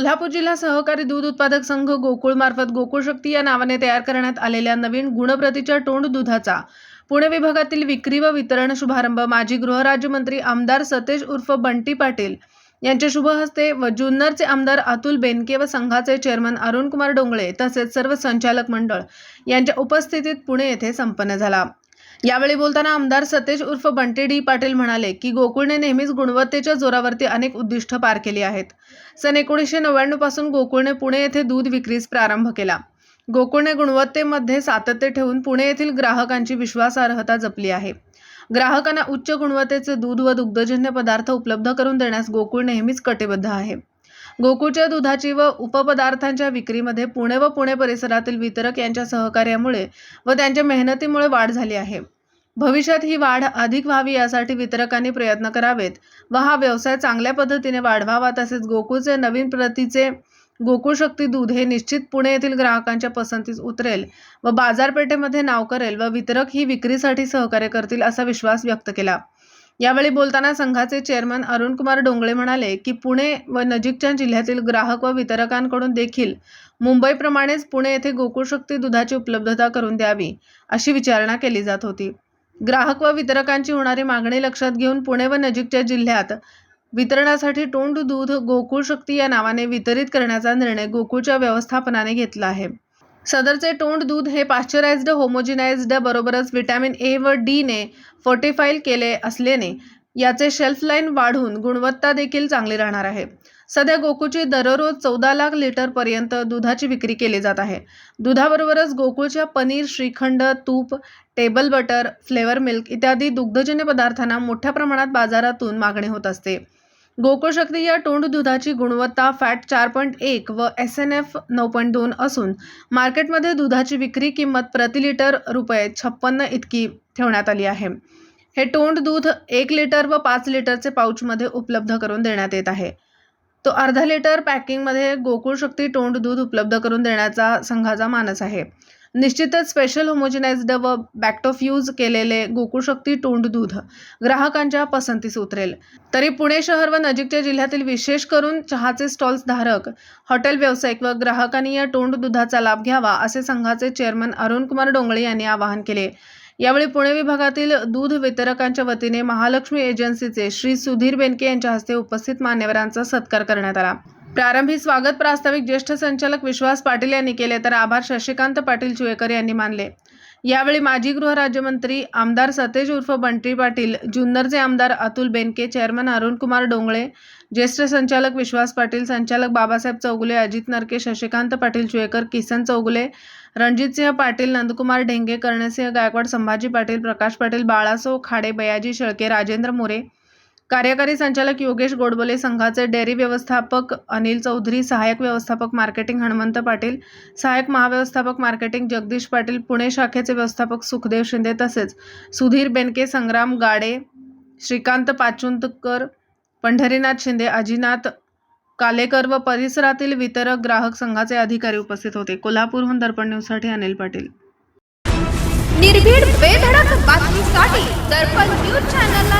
कोल्हापूर जिल्हा सहकारी दूध उत्पादक संघ गोकुळमार्फत गोकुळ शक्ती या नावाने तयार करण्यात आलेल्या नवीन गुणप्रतीच्या तोंड दुधाचा. पुणे विभागातील विक्री व वितरण शुभारंभ माजी गृहराज्यमंत्री आमदार सतेज उर्फ बंटी पाटील यांच्या शुभ हस्ते व जुन्नरचे आमदार अतुल बेनके व संघाचे चेअरमन अरुणकुमार डोंगळे तसेच सर्व संचालक मंडळ यांच्या उपस्थितीत पुणे येथे संपन्न झाला. यावेळी बोलताना आमदार सतेज उर्फ बंटे डी पाटील म्हणाले की गोकुळने नेहमीच गुणवत्तेच्या जोरावरती अनेक उद्दिष्ट पार केली आहेत. सन एकोणीसशे नव्याण्णवपासून गोकुळने पुणे येथे दूध विक्रीस प्रारंभ केला. गोकुळने गुणवत्तेमध्ये सातत्य ठेवून पुणे येथील ग्राहकांची विश्वासार्हता जपली आहे. ग्राहकांना उच्च गुणवत्तेचे दूध व दुग्धजन्य पदार्थ उपलब्ध करून देण्यास गोकुळ नेहमीच कटिबद्ध आहे. गोकुळच्या दुधाची व उपपदार्थांच्या विक्रीमध्ये पुणे व पुणे परिसरातील वितरक यांच्या सहकार्यामुळे व त्यांच्या मेहनतीमुळे वाढ झाली आहे. भविष्यात ही वाढ अधिक व्हावी यासाठी वितरकांनी प्रयत्न करावेत व हा व्यवसाय चांगल्या पद्धतीने वाढवावा तसेच गोकुळचे नवीन प्रतीचे गोकुळ शक्ती दूध हे निश्चित पुणे येथील ग्राहकांच्या पसंतीस उतरेल व बाजारपेठेमध्ये नाव करेल व वितरक ही विक्रीसाठी सहकार्य करतील असा विश्वास व्यक्त केला. यावेळी बोलताना संघाचे चेअरमन अरुणकुमार डोंगळे म्हणाले की पुणे व नजीकच्या जिल्ह्यातील ग्राहक व वितरकांकडून देखील मुंबईप्रमाणेच पुणे येथे गोकुळ शक्ती दुधाची उपलब्धता करून द्यावी अशी विचारणा केली जात होती. ग्राहक व वितरकांची होणारी मागणी लक्षात घेऊन पुणे व नजीकच्या जिल्ह्यात वितरणासाठी तोंड दूध गोकुळ शक्ती या नावाने वितरित करण्याचा निर्णय गोकुळच्या व्यवस्थापनाने घेतला आहे. सदरचे तोंड दूध हे पाश्चराइज्ड होमोजिनाइज्ड बरोबरच विटॅमिन ए व डीने फोर्टिफाईल केले असल्याने याचे शेल्फ लाईन वाढून गुणवत्ता देखील चांगली राहणार आहे. सध्या गोकुळची दररोज चौदा लाख लिटरपर्यंत दुधाची विक्री केली जात आहे. दुधाबरोबरच गोकुळच्या पनीर श्रीखंड तूप टेबल बटर फ्लेवर मिल्क इत्यादी दुग्धजन्य पदार्थांना मोठ्या प्रमाणात बाजारातून मागणी होत असते. गोकुळशक्ती या तोंड दुधाची गुणवत्ता फॅट चार पॉईंट एक व एस एन एफ नऊ पॉईंट दोन असून मार्केटमध्ये दुधाची विक्री किंमत प्रति लिटर रुपये छप्पन्न इतकी ठेवण्यात आली आहे. हे तोंड दूध एक लिटर व पाच लिटरचे पाऊचमध्ये उपलब्ध करून देण्यात येत आहे. तो अर्धा लिटर पॅकिंगमध्ये गोकुळ शक्ती तोंड दूध उपलब्ध करून देण्याचा संघाचा मानस आहे. निश्चितच स्पेशल होमोजिनाइज्ड व बॅक्टोफ्यूज केलेले गोकुळशक्ती तोंड दूध ग्राहकांच्या पसंतीस उतरेल. तरी पुणे शहर व नजीकच्या जिल्ह्यातील विशेष करून चहाचे स्टॉल्स धारक हॉटेल व्यावसायिक व ग्राहकांनी या तोंड दुधाचा लाभ घ्यावा असे संघाचे चेअरमन अरुण कुमार डोंगळे यांनी आवाहन केले. यावेळी पुणे विभागातील दूध वितरकांच्या वतीने महालक्ष्मी एजन्सीचे श्री सुधीर बेनके यांच्या हस्ते उपस्थित मान्यवरांचा सत्कार करण्यात आला. प्रारंभी स्वागत प्रास्ताविक ज्येष्ठ संचालक विश्वास पाटील यांनी केले तर आभार शशिकांत पाटील चुएकर यांनी मानले. यावेळी माजी गृहराज्यमंत्री आमदार सतेज उर्फ बंटी पाटील जुन्नरचे आमदार अतुल बेनके चेअरमन अरुणकुमार डोंगळे ज्येष्ठ संचालक विश्वास पाटील संचालक बाबासाहेब चौगुले अजित नरके शशिकांत पाटील चुएकर किसन चौगुले रणजितसिंह पाटील नंदकुमार ढेंगे कर्णसिंह गायकवाड संभाजी पाटील प्रकाश पाटील बाळासो खाडे बयाजी शेळके राजेंद्र मोरे कार्यकारी संचालक योगेश गोडबोले संघाचे डेअरी व्यवस्थापक अनिल चौधरी सहाय्यक व्यवस्थापक मार्केटिंग हनुमंत पाटील सहाय्यक महाव्यवस्थापक मार्केटिंग जगदीश पाटील पुणे शाखेचे व्यवस्थापक सुखदेव शिंदे तसेच सुधीर बेनके संग्राम गाडे श्रीकांत पाचुंतकर पंढरीनाथ शिंदे अजिनाथ कालेकर व परिसरातील वितरक ग्राहक संघाचे अधिकारी उपस्थित होते. कोल्हापूरहून दर्पण न्यूजसाठी अनिल पाटील. निर्भीड बेधडक बातमीसाठी दर्पण न्यूज चॅनलला